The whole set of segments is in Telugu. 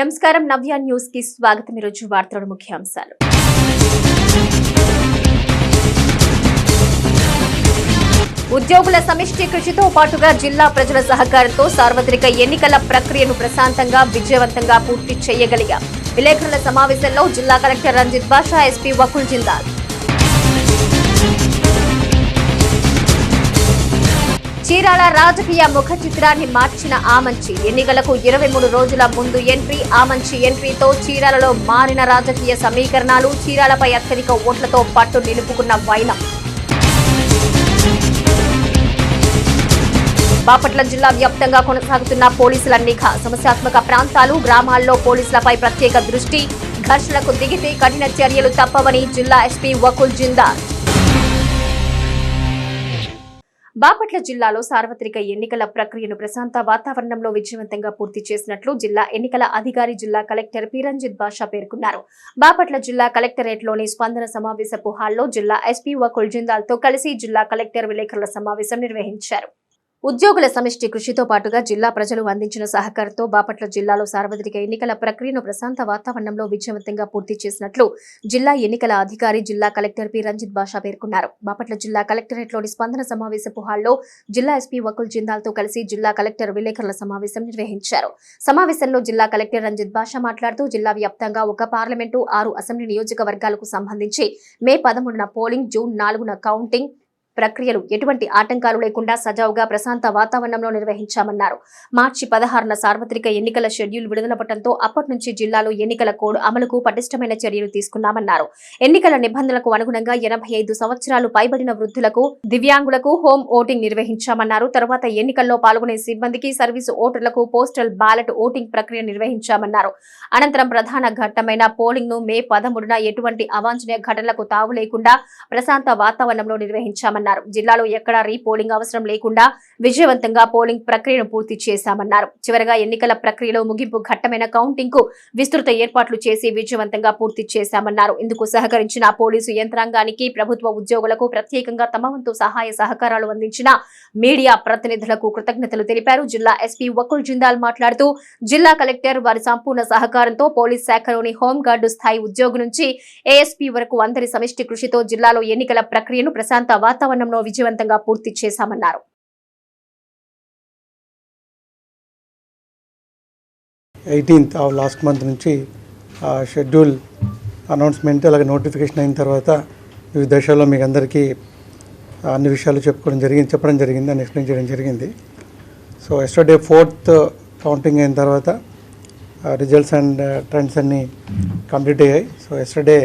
నమస్కారం. నవ్య న్యూస్కి స్వాగతం. ఈరోజు వార్తల ముఖ్యాంశాలు ఉద్యోగుల సమిష్టి కృషితో పాటుగా జిల్లా ప్రజల సహకారంతో సార్వత్రిక ఎన్నికల ప్రక్రియను ప్రశాంతంగా విజయవంతంగా పూర్తి చేయగలిగాం. విలేకరుల సమావేశంలో జిల్లా కలెక్టర్ రంజిత్ బాషా ఎస్పీ వకుల్ జిందాల్. చీరాల రాజకీయ ముఖ చిత్రాన్ని మార్చిన ఆమంచి. ఎన్నికలకు ఇరవై మూడు రోజుల ముందు ఎంట్రీ ఆమంచి ఎంట్రీతో చీరాలలో మారిన రాజకీయ సమీకరణాలు చీరాలపై అత్యధిక ఓట్లతో పట్టు నిలుపుకున్న వైనం. బాపట్ల జిల్లా వ్యాప్తంగా కొనసాగుతున్న పోలీసుల నిఘా. సమస్యాత్మక ప్రాంతాలు గ్రామాల్లో పోలీసులపై ప్రత్యేక దృష్టి. ఘర్షణకు దిగితే కఠిన చర్యలు తప్పవని జిల్లా ఎస్పీ వకుల్ జిందాల్. బాపట్ల జిల్లాలో సార్వత్రిక ఎన్నికల ప్రక్రియను ప్రశాంత వాతావరణంలో విజయవంతంగా పూర్తి చేసినట్లు జిల్లా ఎన్నికల అధికారి జిల్లా కలెక్టర్ పిరంజిత్ బాషా పేర్కొన్నారు. బాపట్ల జిల్లా కలెక్టరేట్లోని స్పందన సమావేశపు హాల్లో జిల్లా ఎస్పీ వకుల్ జిందాల్తో కలిసి జిల్లా కలెక్టర్ విలేకరుల సమావేశం నిర్వహించారు. ఉద్యోగుల సమిష్టి కృషితో పాటుగా జిల్లా ప్రజలు అందించిన సహకారంతో బాపట్ల జిల్లాలో సార్వత్రిక ఎన్నికల ప్రక్రియను ప్రశాంత వాతావరణంలో విజయవంతంగా పూర్తి చేసినట్లు జిల్లా ఎన్నికల అధికారి జిల్లా కలెక్టర్ పి. రంజిత్ బాషా పేర్కొన్నారు. బాపట్ల జిల్లా కలెక్టరేట్లోని స్పందన సమావేశపు హాల్లో జిల్లా ఎస్పీ వకుల్ జిందాల్తో కలిసి జిల్లా కలెక్టర్ విలేకరుల సమావేశం నిర్వహించారు. సమావేశంలో జిల్లా కలెక్టర్ రంజిత్ బాషా మాట్లాడుతూ జిల్లా వ్యాప్తంగా ఒక పార్లమెంటు ఆరు అసెంబ్లీ నియోజకవర్గాలకు సంబంధించి మే పదమూడున పోలింగ్ జూన్ నాలుగున కౌంటింగ్ ప్రక్రియలు ఎటువంటి ఆటంకాలు లేకుండా సజావుగా ప్రశాంత వాతావరణంలో నిర్వహించామన్నారు. మార్చి పదహారున సార్వత్రిక ఎన్నికల షెడ్యూల్ విడుదలపడంతో అప్పటి నుంచి జిల్లాలో ఎన్నికల కోడ్ అమలుకు పటిష్టమైన చర్యలు తీసుకున్నామన్నారు. ఎన్నికల నిబంధనలకు అనుగుణంగా ఎనభై ఐదు సంవత్సరాలు పైబడిన వృద్ధులకు దివ్యాంగులకు హోమ్ ఓటింగ్ నిర్వహించామన్నారు. తర్వాత ఎన్నికల్లో పాల్గొనే సిబ్బందికి సర్వీసు ఓటర్లకు పోస్టల్ బ్యాలెట్ ఓటింగ్ ప్రక్రియ నిర్వహించామన్నారు. అనంతరం ప్రధాన ఘట్టమైన పోలింగ్ను మే పదమూడున ఎటువంటి అవాంఛనీయ ఘటనలకు తావు లేకుండా ప్రశాంత వాతావరణంలో నిర్వహించామన్నారు. జిల్లాలో ఎక్కడా రీపోలింగ్ అవసరం లేకుండా విజయవంతంగా పోలింగ్ ప్రక్రియను పూర్తి చేశామన్నారు. చివరగా ఎన్నికల ప్రక్రియలో ముగింపు ఘట్టమైన కౌంటింగ్కు విస్తృత ఏర్పాట్లు చేసి విజయవంతంగా పూర్తి చేశామన్నారు. ఇందుకు సహకరించిన పోలీసు యంత్రాంగానికి ప్రభుత్వ ఉద్యోగులకు ప్రత్యేకంగా తమ వంతు సహాయ సహకారాలు అందించిన మీడియా ప్రతినిధులకు కృతజ్ఞతలు తెలిపారు. జిల్లా ఎస్పీ వకుల్ జిందాల్ మాట్లాడుతూ జిల్లా కలెక్టర్ వారి సంపూర్ణ సహకారంతో పోలీస్ శాఖలోని హోంగార్డు స్థాయి ఉద్యోగి నుంచి ఏఎస్పీ వరకు అందరి సమిష్టి కృషితో జిల్లాలో ఎన్నికల ప్రక్రియను ప్రశాంత వాతావరణం వాతావరణంలో విజయవంతంగా పూర్తి చేశామన్నారు. ఎయిటీన్త్ ఆఫ్ లాస్ట్ మంత్ నుంచి షెడ్యూల్ అనౌన్స్మెంట్ అలాగే నోటిఫికేషన్ అయిన తర్వాత వివిధ దశల్లో మీకు అందరికీ అన్ని విషయాలు చెప్పుకోవడం జరిగింది చెప్పడం జరిగింది అని ఎక్స్ప్లెయిన్ చేయడం జరిగింది. సో ఎస్టర్డే ఫోర్త్ కౌంటింగ్ అయిన తర్వాత రిజల్ట్స్ అండ్ ట్రెండ్స్ అన్నీ కంప్లీట్ అయ్యాయి. సో ఎస్టర్డే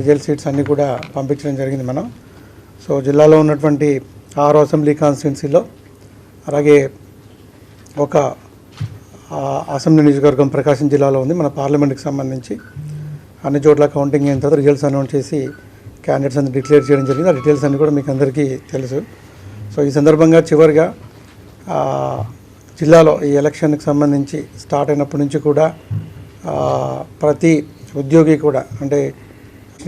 రిజల్ట్ సీట్స్ అన్నీ కూడా పంపించడం జరిగింది మనం. సో జిల్లాలో ఉన్నటువంటి ఆరో అసెంబ్లీ కాన్స్టిట్యున్సీలో అలాగే ఒక అసెంబ్లీ నియోజకవర్గం ప్రకాశం జిల్లాలో ఉంది. మన పార్లమెంట్కి సంబంధించి అన్ని చోట్ల కౌంటింగ్ అయిన తర్వాత రిజల్ట్స్ అనౌన్స్ చేసి క్యాండిడేట్స్ అన్ని డిక్లేర్ చేయడం జరిగింది. ఆ డీటెయిల్స్ అన్ని కూడా మీకు అందరికీ తెలుసు. సో ఈ సందర్భంగా చివరిగా జిల్లాలో ఈ ఎలక్షన్కి సంబంధించి స్టార్ట్ అయినప్పటి నుంచి కూడా ప్రతి ఉద్యోగి కూడా అంటే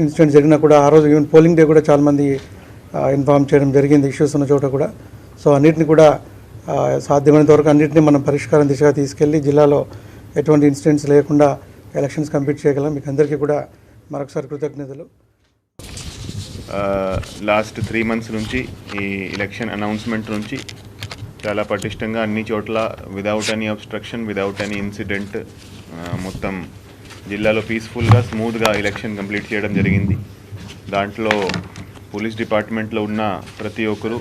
ఇన్సిడెంట్ జరిగినా కూడా ఆ రోజు ఈవెన్ పోలింగ్ డే కూడా చాలామంది ఇన్ఫార్మ్ చేయడం జరిగింది ఇష్యూస్ ఉన్న చోట కూడా. సో అన్నిటిని కూడా సాధ్యమైనంత వరకు అన్నింటినీ మనం పరిష్కారం దిశగా తీసుకెళ్ళి జిల్లాలో ఎటువంటి ఇన్సిడెంట్స్ లేకుండా ఎలక్షన్స్ కంప్లీట్ చేయగలం. మీకు అందరికీ కూడా మరొకసారి కృతజ్ఞతలు. లాస్ట్ త్రీ మంత్స్ నుంచి ఈ ఎలక్షన్ అనౌన్స్మెంట్ నుంచి చాలా పటిష్టంగా అన్ని చోట్ల without any obstruction without any incident మొత్తం జిల్లాలో పీస్ఫుల్గా స్మూత్గా ఎలక్షన్ కంప్లీట్ చేయడం జరిగింది. దాంట్లో పోలీస్ డిపార్ట్మెంట్లో ఉన్న ప్రతి ఒక్కరు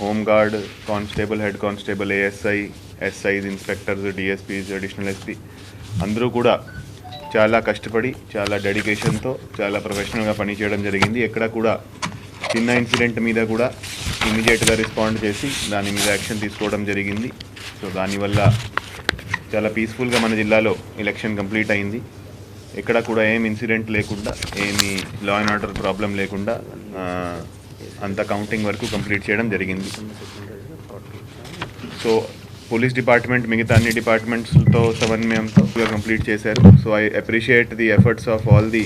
home guard constable head constable ASI SIs inspectors DSPs additional SP అందరూ కూడా చాలా కష్టపడి చాలా డెడికేషన్తో చాలా ప్రొఫెషనల్గా పనిచేయడం జరిగింది. ఎక్కడ కూడా చిన్న ఇన్సిడెంట్ మీద కూడా ఇమీడియట్గా రెస్పాండ్ చేసి దాని మీద యాక్షన్ తీసుకోవడం జరిగింది. సో దానివల్ల చాలా పీస్ఫుల్గా మన జిల్లాలో ఎలక్షన్ కంప్లీట్ అయింది. ఎక్కడ కూడా ఏం ఇన్సిడెంట్ లేకుండా ఏమి లా అండ్ ఆర్డర్ ప్రాబ్లం లేకుండా అంత కౌంటింగ్ వరకు కంప్లీట్ చేయడం జరిగింది. సో పోలీస్ డిపార్ట్మెంట్ మిగతా అన్ని డిపార్ట్మెంట్స్తో సమన్వయంతో కంప్లీట్ చేశారు. So I appreciate the efforts of all the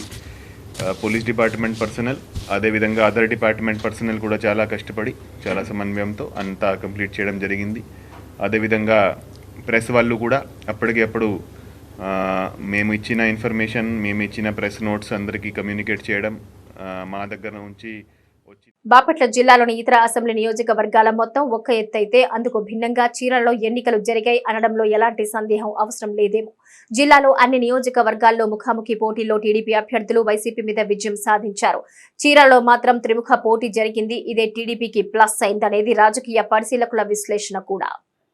police department personnel అదేవిధంగా అదర్ డిపార్ట్మెంట్ పర్సనల్ కూడా చాలా కష్టపడి చాలా సమన్వయంతో అంతా కంప్లీట్ చేయడం జరిగింది. అదేవిధంగా ప్రెస్ వాళ్ళు కూడా అప్పటికి అప్పుడు మేము ఇచ్చిన ఇన్ఫర్మేషన్ మేము ఇచ్చిన ప్రెస్ నోట్స్ అందరికీ కమ్యూనికేట్ చేయడం మా దగ్గర నుంచి బాపట్ల జిల్లాలోని ఇతర అసెంబ్లీ నియోజకవర్గాల మొత్తం ఒక్క ఎత్తు అయితే అందుకు భిన్నంగా చీరలలో ఎన్నికలు జరిగాయి అనడంలో ఎలాంటి సందేహం అవసరం లేదేమో. జిల్లాలో అన్ని నియోజకవర్గాల్లో ముఖాముఖి పోటీల్లో టీడీపీ అభ్యర్థులు వైసీపీ మీద విజయం సాధించారు. చీరలో మాత్రం త్రిముఖ పోటీ జరిగింది. ఇదే టీడీపీకి ప్లస్ అయిందనేది రాజకీయ పరిశీలకుల విశ్లేషణ కూడా.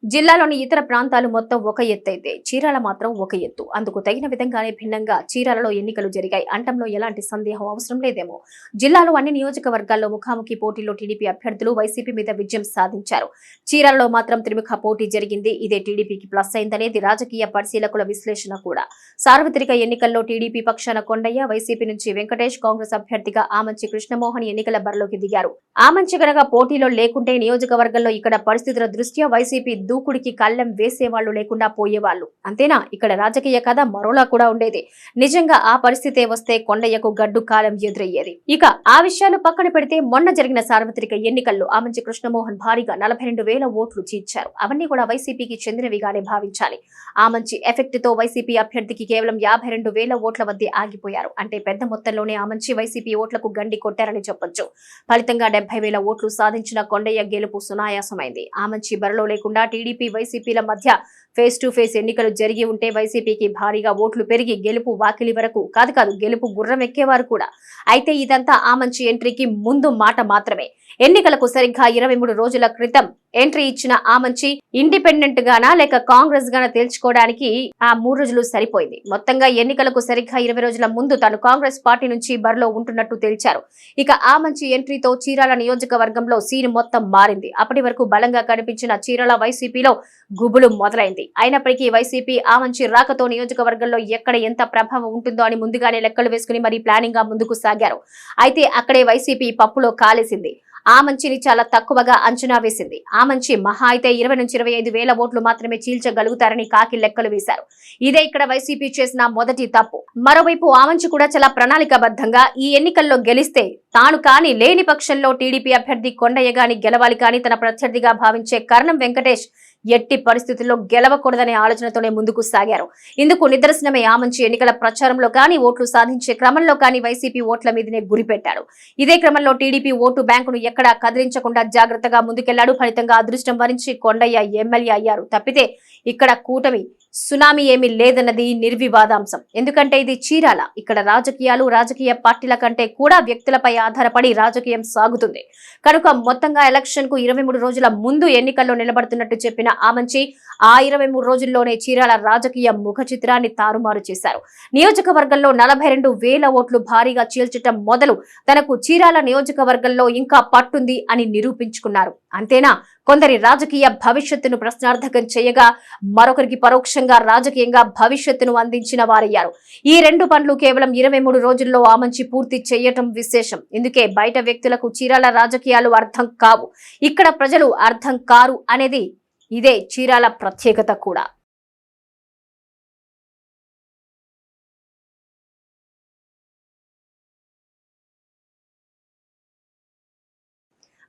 జిల్లాలోని ఇతర ప్రాంతాలు మొత్తం ఒక ఎత్తు అయితే చీరాల మాత్రం ఒక ఎత్తు. అందుకు తగిన విధంగానే భిన్నంగా చీరాలలో ఎన్నికలు జరిగాయి. అంటంలో ఎలాంటి సందేహం అవసరం లేదేమో. జిల్లాలో అన్ని నియోజకవర్గాల్లో ముఖాముఖి పోటీలో టీడీపీ అభ్యర్థులు వైసీపీ మీద విజయం సాధించారు. చీరాలలో మాత్రం త్రిముఖ పోటీ జరిగింది. ఇదే టీడీపీకి ప్లస్ అయిందనేది రాజకీయ పరిశీలకుల విశ్లేషణ కూడా. సార్వత్రిక ఎన్నికల్లో టీడీపీ పక్షాన కొండయ్య వైసీపీ నుంచి వెంకటేష్ కాంగ్రెస్ అభ్యర్థిగా ఆమంచి కృష్ణమోహన్ ఎన్నికల బరిలోకి దిగారు. ఆమంచి గనక పోటీలో లేకుంటే నియోజకవర్గంలో ఇక్కడ పరిస్థితుల దృష్ట్యా వైసీపీ దూకుడికి కళ్ళెం వేసేవాళ్ళు లేకుండా పోయేవాళ్ళు అంతేనా? ఇక్కడ రాజకీయ కథ మరోలా కూడా ఉండేది. నిజంగా ఆ పరిస్థితే వస్తే కొండయ్యకు గడ్డు కాలం ఎదురయ్యేది. ఇక ఆ విషయాలు పక్కన పెడితే మొన్న జరిగిన సార్వత్రిక ఎన్నికల్లో ఆమంచి కృష్ణమోహన్ భారీగా నలభై రెండు వేల ఓట్లు చీల్చారు అవన్నీ కూడా వైసీపీకి చెందినవిగానే భావించాలి. ఆ మంచి ఎఫెక్ట్తో వైసీపీ అభ్యర్థికి కేవలం యాభై రెండు వేల ఓట్ల వద్దే ఆగిపోయారు. అంటే పెద్ద మొత్తంలోనే ఆ మంచి వైసీపీ ఓట్లకు గండి కొట్టారని చెప్పొచ్చు. ఫలితంగా డెబ్బై వేల ఓట్లు సాధించిన కొండయ్య గెలుపు సునాయాసమైంది. ఆ మంచి బరిలో లేకుండా టీడీపీ వైసీపీల మధ్య ఫేస్ టు ఫేస్ ఎన్నికలు జరిగి ఉంటే వైసీపీకి భారీగా ఓట్లు పెరిగి గెలుపు వాకిలి వరకు కాదు కాదు గెలుపు గుర్రం ఎక్కేవారు కూడా. అయితే ఇదంతా ఆ మంచి ఎంట్రీకి ముందు మాట మాత్రమే. ఎన్నికలకు సరిగ్గా ఇరవై మూడు రోజుల క్రితం ఎంట్రీ ఇచ్చిన ఆ మంచి ఇండిపెండెంట్ గానా లేక కాంగ్రెస్ గానా తేల్చుకోవడానికి ఆ మూడు రోజులు సరిపోయింది. మొత్తంగా ఎన్నికలకు సరిగ్గా ఇరవై రోజుల ముందు తాను కాంగ్రెస్ పార్టీ నుంచి బరిలో ఉంటున్నట్టు తేల్చారు. ఇక ఆ మంచి ఎంట్రీతో చీరాల నియోజకవర్గంలో సీన్ మొత్తం మారింది. అప్పటి వరకు బలంగా కనిపించిన చీరాల వైసీపీలో గుబులు మొదలైంది. అయినప్పటికీ వైసీపీ ఆ మంచి రాకతో నియోజకవర్గంలో ఎక్కడ ఎంత ప్రభావం ఉంటుందో అని ముందుగానే లెక్కలు వేసుకుని మరీ ప్లానింగ్గా ముందుకు సాగారు. అయితే అక్కడే వైసీపీ పప్పులో కాలేసింది. ఆ మంచిని చాలా తక్కువగా అంచనా వేసింది. ఆ మంచి మహా అయితే ఇరవై నుంచి ఇరవై ఐదు వేల ఓట్లు మాత్రమే చీల్చగలుగుతారని కాకి లెక్కలు వేశారు. ఇదే ఇక్కడ వైసీపీ చేసిన మొదటి తప్పు. మరోవైపు ఆ మంచి కూడా చాలా ప్రణాళికాబద్ధంగా ఈ ఎన్నికల్లో గెలిస్తే తాను కాని లేని పక్షంలో టీడీపీ అభ్యర్థి కొండయ్య గాని గెలవాలి కానీ తన ప్రత్యర్థిగా భావించే కర్ణం వెంకటేష్ ఎట్టి పరిస్థితుల్లో గెలవకూడదనే ఆలోచనతోనే ముందుకు సాగారు. ఇందుకు నిదర్శనమే ఆ మంచి ఎన్నికల ప్రచారంలో కానీ ఓట్లు సాధించే క్రమంలో కానీ వైసీపీ ఓట్ల మీదనే గురిపెట్టాడు ఇదే క్రమంలో టీడీపీ ఓటు బ్యాంకును ఎక్కడా కదిలించకుండా జాగ్రత్తగా ముందుకెళ్ళాడు. ఫలితంగా అదృష్టం వరించి కొండయ్య ఎమ్మెల్యే అయ్యారు. తప్పితే ఇక్కడ కూటమి సునామీ ఏమీ లేదన్నది నిర్వివాదాంశం. ఎందుకంటే ఇది చీరాల. ఇక్కడ రాజకీయాలు రాజకీయ పార్టీల కంటే కూడా వ్యక్తులపై ఆధారపడి రాజకీయం సాగుతుంది. కనుక మొత్తంగా ఎలక్షన్కు ఇరవై మూడు రోజుల ముందు ఎన్నికల్లో నిలబడుతున్నట్టు చెప్పిన ఆ మంచి ఆ ఇరవై మూడు రోజుల్లోనే చీరాల రాజకీయ ముఖ చిత్రాన్ని తారుమారు చేశారు. నియోజకవర్గంలో నలభై రెండు వేల ఓట్లు భారీగా చీల్చటం మొదలు తనకు చీరాల నియోజకవర్గంలో ఇంకా పట్టుంది అని నిరూపించుకున్నారు. అంతేనా? కొందరి రాజకీయ భవిష్యత్తును ప్రశ్నార్థకం చేయగా మరొకరికి పరోక్షంగా రాజకీయంగా భవిష్యత్తును అందించిన వారయ్యారు. ఈ రెండు పనులు కేవలం ఇరవై మూడు రోజుల్లో ఆమంచి పూర్తి చేయటం విశేషం. ఇందుకే బయట వ్యక్తులకు చీరాల రాజకీయాలు అర్థం కావు. ఇక్కడ ప్రజలు అర్థం కారు అనేది ఇదే చీరాల ప్రత్యేకత కూడా.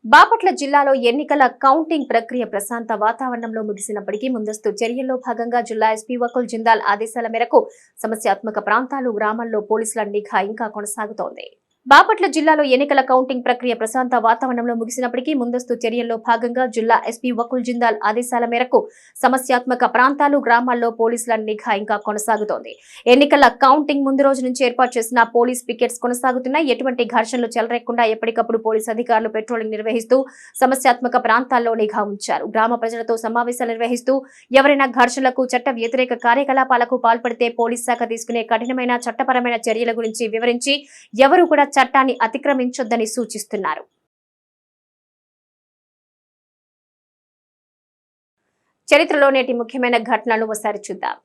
బాపట్ల జిల్లాలో ఎన్నికల కౌంటింగ్ ప్రక్రియ ప్రశాంత వాతావరణంలో ముగిసినప్పటికీ ముందస్తు చర్యల్లో భాగంగా జిల్లా ఎస్పీ వకుల్ జిందాల్ ఆదేశాల మేరకు సమస్యాత్మక ప్రాంతాలు గ్రామాల్లో పోలీసుల నిఘా ఇంకా కొనసాగుతోంది. బాపట్ల జిల్లాలో ఎన్నికల కౌంటింగ్ ప్రక్రియ ప్రశాంత వాతావరణంలో ముగిసినప్పటికీ ముందస్తు చర్యల్లో భాగంగా జిల్లా ఎస్పీ వకుల్ జిందాల్ ఆదేశాల మేరకు సమస్యాత్మక ప్రాంతాలు గ్రామాల్లో పోలీసుల నిఘా ఇంకా కొనసాగుతోంది. ఎన్నికల కౌంటింగ్ ముందు రోజు నుంచి ఏర్పాటు చేసిన పోలీస్ పికెట్స్ కొనసాగుతున్నాయి. ఎటువంటి ఘర్షణలు చెలరేకుండా ఎప్పటికప్పుడు పోలీస్ అధికారులు పెట్రోలింగ్ నిర్వహిస్తూ సమస్యాత్మక ప్రాంతాల్లో నిఘా ఉంచారు. గ్రామ ప్రజలతో సమావేశాలు నిర్వహిస్తూ ఎవరైనా ఘర్షణలకు చట్ట వ్యతిరేక కార్యకలాపాలకు పాల్పడితే పోలీస్ శాఖ తీసుకునే కఠినమైన చట్టపరమైన చర్యల గురించి వివరించి ఎవరు కూడా చట్టాన్ని అతిక్రమించొద్దని సూచిస్తున్నారు. చరిత్రలో నేటి ముఖ్యమైన ఘటనలు ఒకసారి చూద్దాం.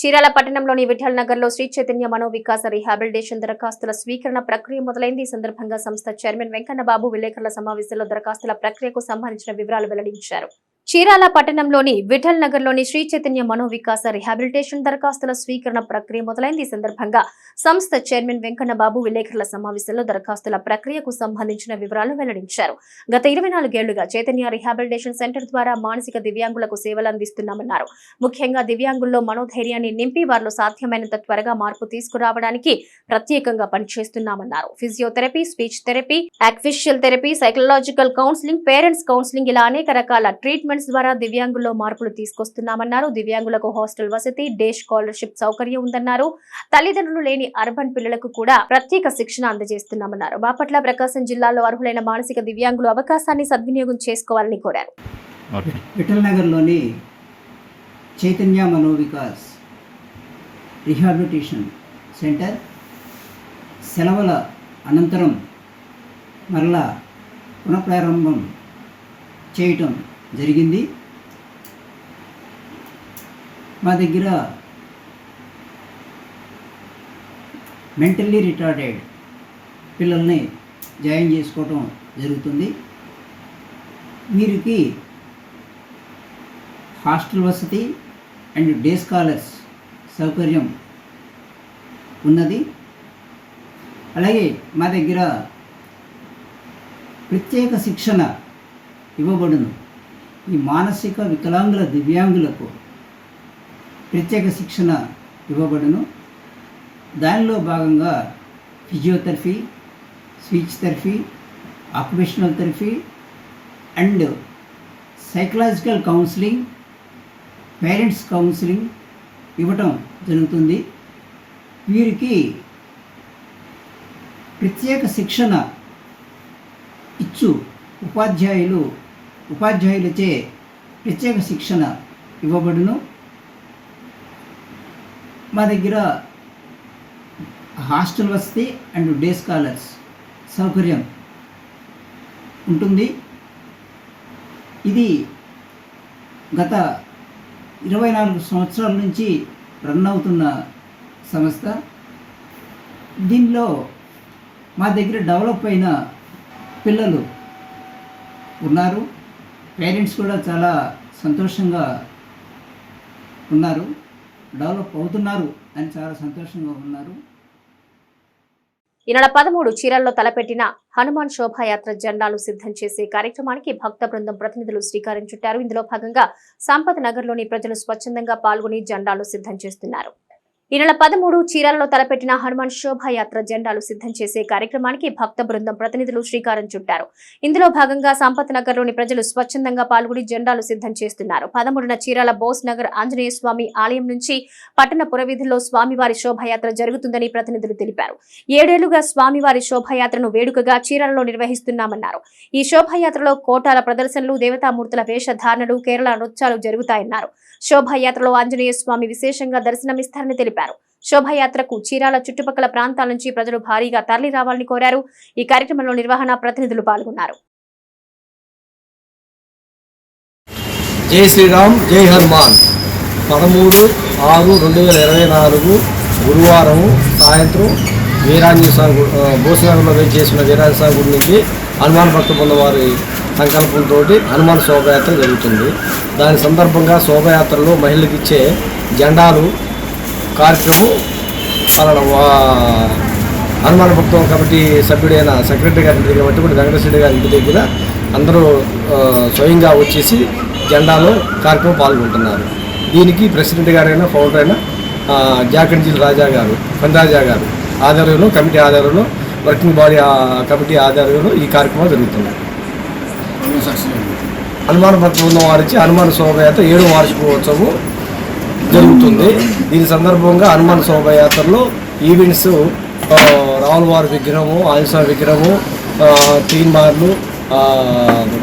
చీరాల పట్టణంలోని విఠల్ నగర్లో శ్రీ చైతన్య మనోవికాస రీహాబిలిటేషన్ దరఖాస్తుల స్వీకరణ ప్రక్రియ మొదలైంది. ఈ సందర్భంగా సంస్థ చైర్మన్ వెంకన్న బాబు విలేకరుల సమావేశంలో దరఖాస్తుల ప్రక్రియకు సంబంధించిన వివరాలు వెల్లడించారు. చీరాల పట్టణంలోని విఠల్ నగర్లోని శ్రీ చైతన్య మనోవికాస రిహాబిలిటేషన్ దరఖాస్తుల స్వీకరణ ప్రక్రియ మొదలైంది. ఈ సందర్భంగా సంస్థ చైర్మన్ వెంకన్న బాబు విలేకరుల సమావేశంలో దరఖాస్తుల ప్రక్రియకు సంబంధించిన వివరాలు వెల్లడించారు. గత ఇరవై నాలుగేళ్ళుగా చైతన్య రిహాబిలిటేషన్ సెంటర్ ద్వారా మానసిక దివ్యాంగులకు సేవలు అందిస్తున్నామన్నారు. ముఖ్యంగా దివ్యాంగుల్లో మనోధైర్యాన్ని నింపి వారిలో సాధ్యమైనంత త్వరగా మార్పు తీసుకురావడానికి ప్రత్యేకంగా పనిచేస్తున్నామన్నారు. Physiotherapy speech therapy occupational therapy psychological counselling parents counselling ఇలా అనేక రకాల ట్రీట్మెంట్ ట్రీట్మెంట్స్ ద్వారా దివ్యాంగుల్లో మార్పులు తీసుకొస్తున్నామన్నారు. దివ్యాంగులకు హాస్టల్ వసతి డే స్కాలర్షిప్ సౌకర్యం ఉందన్నారు. తల్లిదండ్రులు లేని అర్బన్ పిల్లలకు కూడా ప్రత్యేక శిక్షణ అందజేస్తున్నామన్నారు. బాపట్ల ప్రకాశం జిల్లాలో అర్హులైన మానసిక దివ్యాంగులు అవకాశాన్ని సద్వినియోగం చేసుకోవాలని కోరారు. ఓకే. విఠల్ నగర్లోని చైతన్య మనోవికాస్ రిహాబిలిటేషన్ సెంటర్ సెలవుల అనంతరం మరలా పునఃప్రారంభం చేయటం జరిగింది. మా దగ్గర మెంటల్లీ రిటార్డెడ్ పిల్లల్ని జాయిన్ చేసుకోవటం జరుగుతుంది. వీరికి హాస్టల్ వసతి అండ్ డే స్కాలర్స్ సౌకర్యం ఉన్నది. అలాగే మా దగ్గర ప్రత్యేక శిక్షణ ఇవ్వబడును. ఈ మానసిక వికలాంగుల దివ్యాంగులకు ప్రత్యేక శిక్షణ ఇవ్వబడును. దానిలో భాగంగా physiotherapy speech therapy occupational therapy and psychological counselling parents counselling ఇవ్వటం జరుగుతుంది. వీరికి ప్రత్యేక శిక్షణ ఇచ్చు ఉపాధ్యాయులు ఉపాధ్యాయులచే ప్రత్యేక శిక్షణ ఇవ్వబడును. మా దగ్గర హాస్టల్ వసతి అండ్ డే స్కాలర్స్ సౌకర్యం ఉంటుంది. ఇది గత ఇరవై నాలుగు సంవత్సరాల నుంచి రన్ అవుతున్న సంస్థ. దీనిలో మా దగ్గర డెవలప్ అయిన పిల్లలు ఉన్నారు. పేరెంట్స్ కూడా చాలా సంతోషంగా ఉన్నారు డెవలప్ అవుతున్నారు అని చాలా సంతోషంగా ఉన్నారు. ఈ పదమూడు చీరల్లో తలపెట్టిన హనుమాన్ శోభాయాత్ర జెండాలు సిద్ధం చేసే కార్యక్రమానికి భక్త బృందం ప్రతినిధులు శ్రీకారం చుట్టారు. ఇందులో భాగంగా సంపత్ నగర్లోని ప్రజలు స్వచ్ఛందంగా పాల్గొని జెండాలు సిద్ధం చేస్తున్నారు. ఈ నెల పదమూడు చీరాలలో తలపెట్టిన హనుమాన్ శోభాయాత్ర జెండాలు సిద్ధం చేసే కార్యక్రమానికి భక్త బృందం ప్రతినిధులు శ్రీకారం చుట్టారు. ఇందులో భాగంగా సంపత్ నగర్లోని ప్రజలు స్వచ్ఛందంగా పాల్గొని జెండాలు సిద్ధం చేస్తున్నారు. పదమూడున చీరాల బోస్ నగర్ ఆంజనేయ స్వామి ఆలయం నుంచి పట్టణ పురవీధుల్లో స్వామివారి శోభాయాత్ర జరుగుతుందని ప్రతినిధులు తెలిపారు. ఏడేళ్ళుగా స్వామివారి శోభాయాత్రను వేడుకగా చీరాలలో నిర్వహిస్తున్నామన్నారు. ఈ శోభాయాత్రలో కోటాల ప్రదర్శనలు దేవతామూర్తుల వేషధారణలు కేరళ నృత్యాలు జరుగుతాయన్నారు. శోభాయాత్రలో ఆంజనేయ స్వామి విశేషంగా దర్శనమిస్తారని తెలిపారు. శోభాయాత్రకు చీరాల చుట్టుపక్కల ప్రాంతాల నుంచి ప్రజలు భారీగా తరలి రావాలని కోరారు. ఈ కార్యక్రమంలో నిర్వహణ ప్రతినిధులు పాల్గొన్నారు. జై శ్రీరామ్ జై హనుమాన్. పదమూడు ఆరు రెండు వేల ఇరవై నాలుగు గురువారం సాయంత్రం వీరాంజనేయ స్వామి గు- భూసనగర్లో చేసిన వీరాంజనేయ గుడి నుంచి హనుమాన్ భక్త వారి సంకల్పంతో హనుమాన్ శోభయాత్ర జరుగుతుంది. దాని సందర్భంగా శోభయాత్రలో మహిళలకు ఇచ్చే జెండాలు కార్యక్రమం. వా- హనుమాన్ భక్తం కమిటీ సభ్యుడైన సెక్రటరీ గారి ఇంటి దగ్గర మట్టుబడి వెంకటేశ్వర గారి ఇంటి దగ్గర అందరూ స్వయంగా వచ్చేసి జెండాలో కార్యక్రమం పాల్గొంటున్నారు. దీనికి ప్రెసిడెంట్ గారైన ఫౌండర్ అయిన జాకంజీల్ రాజా గారు రాజా గారు ఆధ్వర్యంలో కమిటీ ఆధ్వర్యంలో వర్కింగ్ బాడీ కమిటీ ఆధ్వర్యంలో ఈ కార్యక్రమం జరుగుతుంది హనుమాన్ భక్తులు ఉన్న వారికి హనుమాన్ శోభయాత్ర ఏడు వార్షికోత్సవం జరుగుతుంది. దీని సందర్భంగా హనుమాన్ శోభయాత్రలో ఈవెంట్స్ రావులవారి వారి విగ్రహము ఆంజనేయ విగ్రహము ఆ, తీన్ మార్లు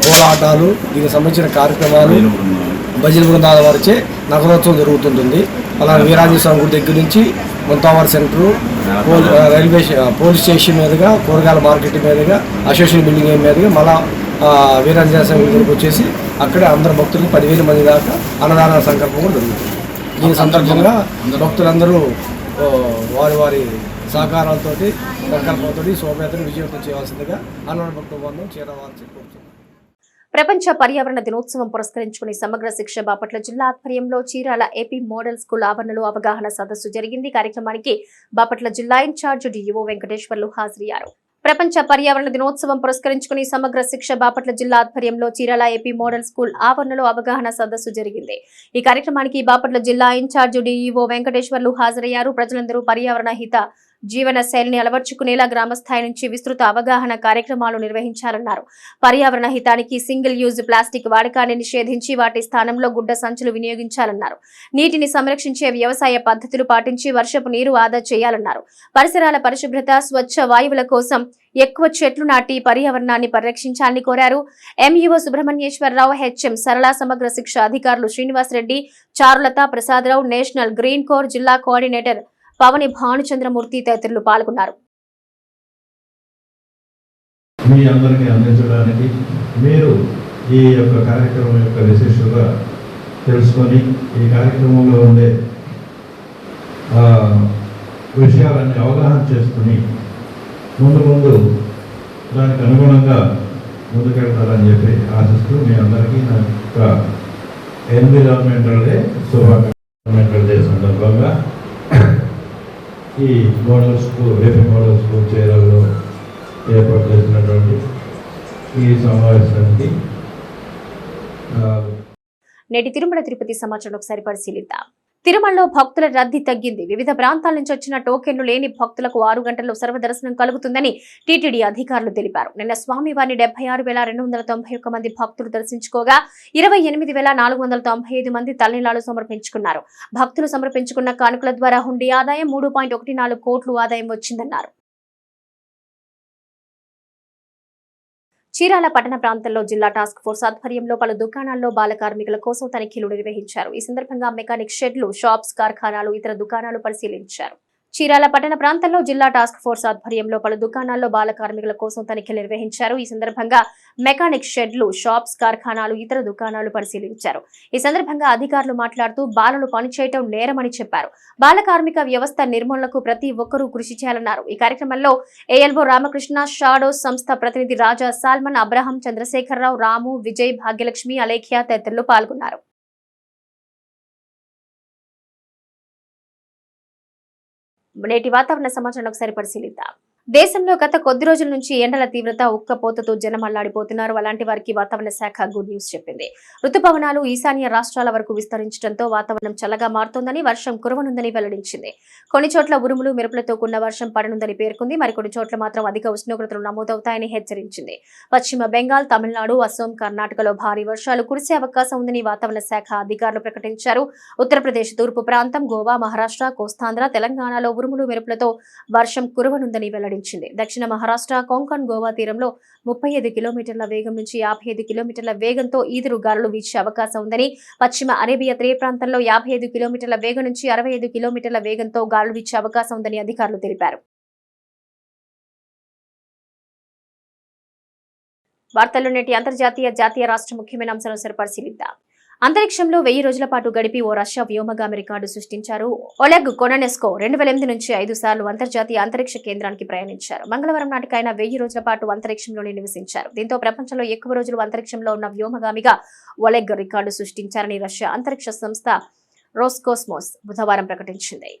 కోలాటాలు దీనికి సంబంధించిన కార్యక్రమాలు భజన బృందాల వారిచే నగరోత్సవం జరుగుతుంటుంది. అలాగే వీరాంజనేయ స్వామి గుడి దగ్గర నుంచి ముంతావారి సెంటరు పోల్- రైల్వే పోలీస్ స్టేషన్ మీదుగా కూరగాయల మార్కెట్ మీదుగా అసోసియేషన్ బిల్డింగ్ మీదుగా మళ్ళా ఆ, వీరాంజనేయ స్వామి దగ్గరికి వచ్చేసి అక్కడే అందరు భక్తులు పదివేల మంది దాకా అన్నదాన సంకల్పం కూడా జరుగుతుంది. దీని సందర్భంగా భక్తులందరూ వారి వారి సహకారాలతో సంకల్పంతో శోభయాత్రను విజయవంతం చేయాల్సిందిగా అన్నవరం భక్త బంధం చేరవాల్సి కోరుతున్నాను ప్రపంచ పర్యావరణ దినోత్సవం పురస్కరించుకుని సమగ్ర శిక్ష బాపట్ల జిల్లా ఆధ్వర్యంలో చీరాల ఏపీ మోడల్ స్కూల్ ఆవరణలో అవగాహన సదస్సు జరిగింది. కార్యక్రమానికి బాపట్ల జిల్లా ఇన్ఛార్జ్ డిఓ వెంకటేశ్వర్లు హాజరయ్యారు. ప్రపంచ పర్యావరణ దినోత్సవం పురస్కరించుకుని సమగ్ర శిక్ష బాపట్ల జిల్లా ఆధ్వర్యంలో చీరాల ఏపీ మోడల్ స్కూల్ ఆవరణలో అవగాహన సదస్సు జరిగింది. ఈ కార్యక్రమానికి బాపట్ల జిల్లా ఇన్ఛార్జ్ డిఈఓ వెంకటేశ్వర్లు హాజరయ్యారు. ప్రజలందరూ పర్యావరణ హిత జీవన శైలిని అలవర్చుకునేలా గ్రామస్థాయి నుంచి విస్తృత అవగాహన కార్యక్రమాలు నిర్వహించాలన్నారు. పర్యావరణ హితానికి సింగిల్ యూజ్ ప్లాస్టిక్ వాడకాన్ని నిషేధించి వాటి స్థానంలో గుడ్డ సంచులు వినియోగించాలన్నారు. నీటిని సంరక్షించే వ్యవసాయ పద్ధతులు పాటించి వర్షపు నీరు ఆదా చేయాలన్నారు. పరిసరాల పరిశుభ్రత స్వచ్ఛ వాయువుల కోసం ఎక్కువ చెట్లు నాటి పర్యావరణాన్ని పరిరక్షించాలని కోరారు. ఎంఈఓ సుబ్రహ్మణ్యేశ్వరరావు హెచ్ఎం సరళ సమగ్ర శిక్ష అధికారులు Srinivas Reddy Charulatha Prasadarao national green core జిల్లా కోఆర్డినేటర్ పవని భానుచంద్రమూర్తి తదితరులు పాల్గొన్నారు. మీ అందరికీ అందించడానికి మీరు ఈ యొక్క కార్యక్రమం యొక్క విశేషంగా తెలుసుకొని ఈ కార్యక్రమంలో ఉండే విషయాలన్నీ అవగాహన చేసుకుని ముందు ముందు దానికి అనుగుణంగా ముందుకెళ్తారని చెప్పి ఆశిస్తూ మీ అందరికీ నా యొక్క ఎన్విరాన్మెంటల్ డే శుభాకాంక్షలు డే సందర్భంగా ఈ model school AP model school చీరల్లో ఏర్పాటు చేసినటువంటి ఈ సమావేశానికి నేటి తిరుమల తిరుపతి సమాచారం ఒకసారి పరిశీలిద్దాం. తిరుమలలో భక్తుల రద్దీ తగ్గింది. వివిధ ప్రాంతాల నుంచి వచ్చిన టోకెన్లు లేని భక్తులకు ఆరు గంటల్లో సర్వదర్శనం కలుగుతుందని టీటీడీ అధికారులు తెలిపారు. నిన్న స్వామివారిని డెబ్బై ఆరు వేల రెండు వందల తొంభై ఒక్క మంది భక్తులు దర్శించుకోగా ఇరవై ఎనిమిది వేల నాలుగు వందల తొంభై ఐదు మంది తల్లిలాలు సమర్పించుకున్నారు. భక్తులు సమర్పించుకున్న కానుకల ద్వారా హుండీ ఆదాయం మూడు పాయింట్ ఒకటి నాలుగు కోట్లు ఆదాయం వచ్చిందన్నారు. చీరాల పట్టణ ప్రాంతంలో జిల్లా టాస్క్ ఫోర్స్ ఆధ్వర్యంలో పలు దుకాణాల్లో బాల కార్మికుల కోసం తనిఖీలు నిర్వహించారు. ఈ సందర్భంగా మెకానిక్ షెడ్లు షాప్స్ కార్ఖానాలు ఇతర దుకాణాలు పరిశీలించారు. చీరాల పట్టణ ప్రాంతంలో జిల్లా టాస్క్ ఫోర్స్ ఆధ్వర్యంలో పలు దుకాణాల్లో బాల కార్మికుల కోసం తనిఖీలు నిర్వహించారు. ఈ సందర్భంగా మెకానిక్ షెడ్లు షాప్స్ కార్ఖానాలు ఇతర దుకాణాలు పరిశీలించారు. ఈ సందర్భంగా అధికారులు మాట్లాడుతూ బాలలు పనిచేయటం నేరమని చెప్పారు. బాల కార్మిక వ్యవస్థ నిర్మూలనకు ప్రతి ఒక్కరూ కృషి చేయాలన్నారు. ఈ కార్యక్రమంలో ఏఎల్ఓ రామకృష్ణ షాడో సంస్థ ప్రతినిధి రాజా సాల్మన్ అబ్రహం చంద్రశేఖరరావు రాము విజయ్ భాగ్యలక్ష్మి అలేఖ్య తదితరులు పాల్గొన్నారు. నేటి వాతావరణ సమాచారం ఒకసారి పరిశీలిద్దాం. దేశంలో గత కొద్ది రోజుల నుంచి ఎండల తీవ్రత ఉక్కపోతతో జనం అల్లాడిపోతున్నారు అలాంటి వారికి వాతావరణ శాఖ గుడ్ న్యూస్ చెప్పింది. రుతుపవనాలు ఈశాన్య రాష్ట్రాల వరకు విస్తరించడంతో వాతావరణం చల్లగా మారుతోందని వర్షం కురవనుందని వెల్లడించింది. కొన్ని చోట్ల ఉరుములు మెరుపులతో కూడిన వర్షం పడనుందని పేర్కొంది. మరికొన్ని చోట్ల మాత్రం అధిక ఉష్ణోగ్రతలు నమోదవుతాయని హెచ్చరించింది. పశ్చిమ బెంగాల్ తమిళనాడు అస్సోం కర్ణాటకలో భారీ వర్షాలు కురిసే అవకాశం ఉందని వాతావరణ శాఖ అధికారులు ప్రకటించారు. ఉత్తరప్రదేశ్ తూర్పు ప్రాంతం గోవా మహారాష్ట్ర కోస్తాంధ్ర తెలంగాణలో ఉరుములు మెరుపులతో వర్షం కురవనుందని వెల్లడించింది దక్షిణ మహారాష్ట్ర కొంకణ్ గోవా తీరంలో ముప్పై ఐదు కిలోమీటర్ల వేగం నుంచి యాభై ఐదు కిలోమీటర్ల వేగంతో ఈదురు గాలులు వీచే అవకాశం ఉందని పశ్చిమ అరేబియా త్రే ప్రాంతంలో యాభై ఐదు కిలోమీటర్ల వేగం నుంచి అరవై ఐదు కిలోమీటర్ల వేగంతో గాలులు వీచే అవకాశం ఉందని అధికారులు తెలిపారు. వార్తల్లో నేటి అంతర్జాతీయ జాతీయ రాష్ట్ర ముఖ్యమైన అంశాలను పరిశీలిద్దాం అంతరిక్షంలో వెయ్యి రోజుల పాటు గడిపి ఓ రష్యా వ్యోమగామి రికార్డు సృష్టించారు. ఒలెగ్ కొననెస్కో రెండు వేల ఎనిమిది నుంచి ఐదు సార్లు అంతర్జాతీయ అంతరిక్ష కేంద్రానికి ప్రయాణించారు. మంగళవారం నాటికి ఆయన వెయ్యి రోజుల పాటు అంతరిక్షంలోనే నివసించారు. దీంతో ప్రపంచంలో ఎక్కువ రోజులు అంతరిక్షంలో ఉన్న వ్యోమగామిగా ఒలెగ్ రికార్డు సృష్టించారని రష్యా అంతరిక్ష సంస్థ రోస్కోస్మోస్ బుధవారం ప్రకటించింది.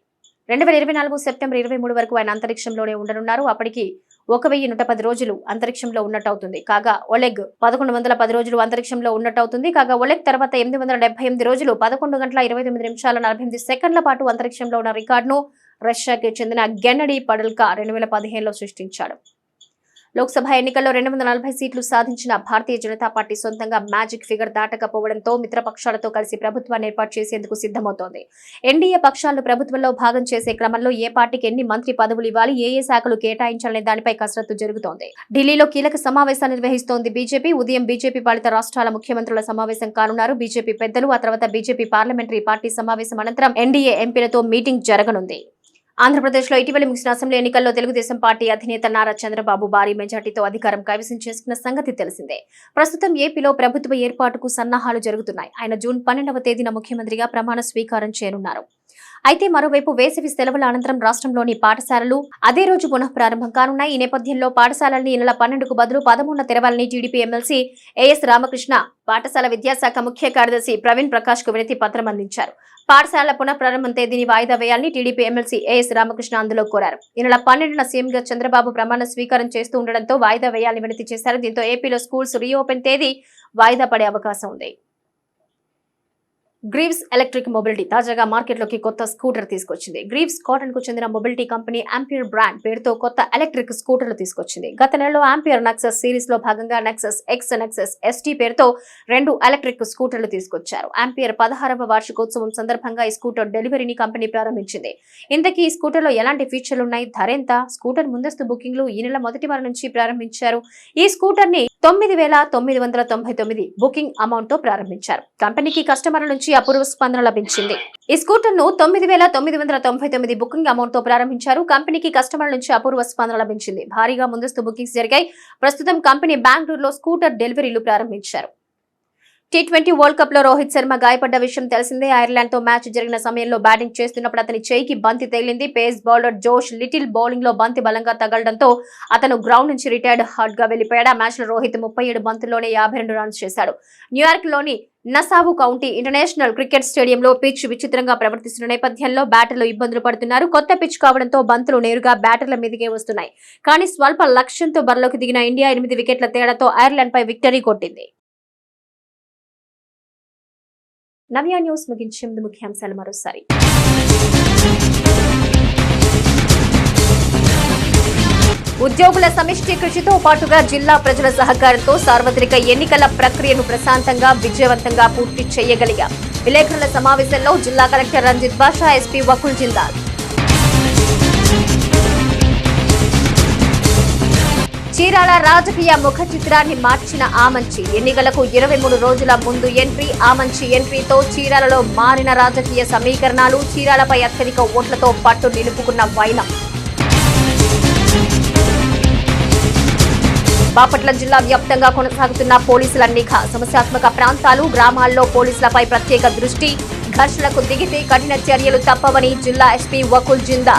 రెండు వేల ఇరవై నాలుగు సెప్టెంబర్ ఇరవై మూడు వరకు ఆయన అంతరిక్షంలోనే ఉండనున్నారు. అప్పటికి ఒక వెయ్యి నూట పది రోజులు అంతరిక్షంలో ఉన్నట్టు అవుతుంది కాగా ఒలెగ్ పదకొండు వందల పది రోజులు అంతరిక్షంలో ఉన్నట్టు అవుతుంది కాగా ఒలెగ్ తర్వాత ఎనిమిది వందల డెబ్బై ఎనిమిది రోజులు పదకొండు గంటల ఇరవై తొమ్మిది నిమిషాల నలభై ఎనిమిది సెకండ్ల పాటు అంతరిక్షంలో ఉన్న రికార్డును రష్యాకి చెందిన గెన్నడీ పడల్కా రెండు వేల పదిహేనులో సృష్టించాడు. లోక్సభ ఎన్నికల్లో రెండు వందల నలభై సీట్లు సాధించిన భారతీయ జనతా పార్టీ సొంతంగా మ్యాజిక్ ఫిగర్ దాటకపోవడంతో మిత్రపక్షాలతో కలిసి ప్రభుత్వాన్ని ఏర్పాటు చేసేందుకు సిద్ధమవుతోంది. ఎన్డీఏ పక్షాలను ప్రభుత్వంలో భాగం చేసే క్రమంలో ఏ పార్టీకి ఎన్ని మంత్రి పదవులు ఇవ్వాలి ఏ ఏ శాఖలు కేటాయించాలనే దానిపై కసరత్తు జరుగుతోంది. ఢిల్లీలో కీలక సమావేశాలు నిర్వహిస్తోంది బీజేపీ. ఉదయం బీజేపీ పాలిత రాష్ట్రాల ముఖ్యమంత్రుల సమావేశం కానున్నారు. బీజేపీ పెద్దలు ఆ తర్వాత బీజేపీ పార్లమెంటరీ పార్టీ సమావేశం అనంతరం ఎన్డీఏ ఎంపీలతో మీటింగ్ జరగనుంది. ఆంధ్రప్రదేశ్లో ఇటీవల ముగిసిన అసెంబ్లీ ఎన్నికల్లో తెలుగుదేశం పార్టీ అధినేత నారా చంద్రబాబు భారీ మెజార్టీతో అధికారం కైవసం చేసుకున్న సంగతి తెలిసిందే. ప్రస్తుతం ఏపీలో ప్రభుత్వ ఏర్పాటుకు సన్నాహాలు జరుగుతున్నాయి. ఆయన జూన్ పన్నెండవ తేదీన ముఖ్యమంత్రిగా ప్రమాణ స్వీకారం చేయనున్నారు. అయితే మరోవైపు వేసవి సెలవుల అనంతరం రాష్ట్రంలోని పాఠశాలలు అదే రోజు పునః ప్రారంభం కానున్నాయి. ఈ నేపథ్యంలో పాఠశాలల్ని ఈ నెల పన్నెండుకు బదులు పదమూడున తెరవాలని టీడీపీ ఎమ్మెల్సీ ఏఎస్ రామకృష్ణ పాఠశాల విద్యాశాఖ ముఖ్య కార్యదర్శి ప్రవీణ్ ప్రకాష్కు వినతి పత్రం అందించారు. పాఠశాలల పునఃప్రారంభం తేదీని వాయిదా వేయాలని టీడీపీ ఎమ్మెల్సీ ఏఎస్ రామకృష్ణ అందులో కోరారు. ఈ నెల పన్నెండున సీఎంగా చంద్రబాబు ప్రమాణ స్వీకారం చేస్తూ ఉండడంతో వాయిదా వేయాలని వినతి చేశారు. దీంతో ఏపీలో స్కూల్స్ రీఓపెన్ తేదీ వాయిదా పడే అవకాశం ఉంది. గ్రీవ్స్ ఎలక్ట్రిక్ మొబిలిటీ తాజాగా మార్కెట్లోకి కొత్త స్కూటర్ తీసుకొచ్చింది. గ్రీవ్స్ కాటన్కు చెందిన మొబిలిటీ కంపెనీ ఆంపియర్ బ్రాండ్ పేరుతో కొత్త ఎలక్ట్రిక్ స్కూటర్లు తీసుకొచ్చింది. గత నెలలో ఆంపియర్ నక్సస్ సిరీస్లో భాగంగా నక్సస్ ఎక్స్ నక్సస్ ఎస్టీ పేరుతో రెండు ఎలక్ట్రిక్ స్కూటర్లు తీసుకొచ్చారు. ఆంపియర్ పదహారవ వార్షికోత్సవం సందర్భంగా ఈ స్కూటర్ డెలివరీని కంపెనీ ప్రారంభించింది. ఇంతకీ ఈ స్కూటర్లో ఎలాంటి ఫీచర్లు ఉన్నాయి ధర ఎంత? స్కూటర్ ముందస్తు బుకింగ్లు ఈ నెల మొదటి వారం నుంచి ప్రారంభించారు. ఈ స్కూటర్ని తొమ్మిది వేల తొమ్మిది వందల తొంభై తొమ్మిది బుకింగ్ అమౌంట్తో ప్రారంభించారు. కంపెనీకి కస్టమర్ల నుంచి అపూర్వ స్పందన లభించింది. ఈ స్కూటర్ను తొమ్మిది వేల తొమ్మిది వందల తొంభై తొమ్మిది బుకింగ్ అమౌంట్తో ప్రారంభించారు. కంపెనీకి కస్టమర్ల నుంచి అపూర్వ స్పందన లభించింది. భారీగా ముందస్తు బుకింగ్స్ జరిగాయి. ప్రస్తుతం కంపెనీ బెంగళూరులో స్కూటర్ డెలివరీలు ప్రారంభించారు. టీ ట్వంటీ వరల్డ్ కప్లో రోహిత్ శర్మ గాయపడ్డ విషయం తెలిసిందే. ఐర్లాండ్తో మ్యాచ్ జరిగిన సమయంలో బ్యాటింగ్ చేస్తున్నప్పుడు అతని చేయికి బంతి తగిలింది. పేస్ బౌలర్ జోష్ లిటిల్ బౌలింగ్లో బంతి బలంగా తగలడంతో అతను గ్రౌండ్ నుంచి రిటైర్డ్ హాట్గా వెళ్ళిపోయాడు ఆ మ్యాచ్లో రోహిత్ ముప్పై ఏడు బంతుల్లోనే యాభై రెండు రన్స్ చేశాడు. న్యూయార్క్లోని నసావు కౌంటీ ఇంటర్నేషనల్ క్రికెట్ స్టేడియంలో పిచ్ విచిత్రంగా ప్రవర్తిస్తున్న నేపథ్యంలో బ్యాటర్లు ఇబ్బందులు పడుతున్నారు. కొత్త పిచ్ కావడంతో బంతులు నేరుగా బ్యాటర్ల మీదకే వస్తున్నాయి. కానీ స్వల్ప లక్ష్యంతో బరిలోకి దిగిన ఇండియా ఎనిమిది వికెట్ల తేడాతో ఐర్లాండ్ పై విక్టరీ కొట్టింది. నవ్య న్యూస్ ముగించే ముందు ముఖ్యాంశాలు మరోసారి. ఉద్యోగుల సమిష్టి కృషితో పాటుగా జిల్లా ప్రజల సహకారంతో సార్వత్రిక ఎన్నికల ప్రక్రియను ప్రశాంతంగా విజయవంతంగా పూర్తి చేయగలిగాం. విలేకరుల సమావేశంలో జిల్లా కలెక్టర్ రంజిత్ బాషా ఎస్పీ వకుల్ జిందాల్ చీరాల రాజకీయ ముఖ చిత్రాన్ని మార్చిన ఆమంచి. ఎన్నికలకు ఇరవై మూడు రోజుల ముందు ఎంట్రీ ఆమంచి ఎంట్రీతో చీరాలలో మారిన రాజకీయ సమీకరణాలు చీరాలపై అత్యధిక ఓట్లతో పట్టు నిలుపుకున్న వైనం. బాపట్ల జిల్లా వ్యాప్తంగా కొనసాగుతున్న పోలీసుల నిఘా. సమస్యాత్మక ప్రాంతాలు గ్రామాల్లో పోలీసులపై ప్రత్యేక దృష్టి. ఘర్షణకు దిగితే కఠిన చర్యలు తప్పవని జిల్లా ఎస్పీ వకుల్ జిందా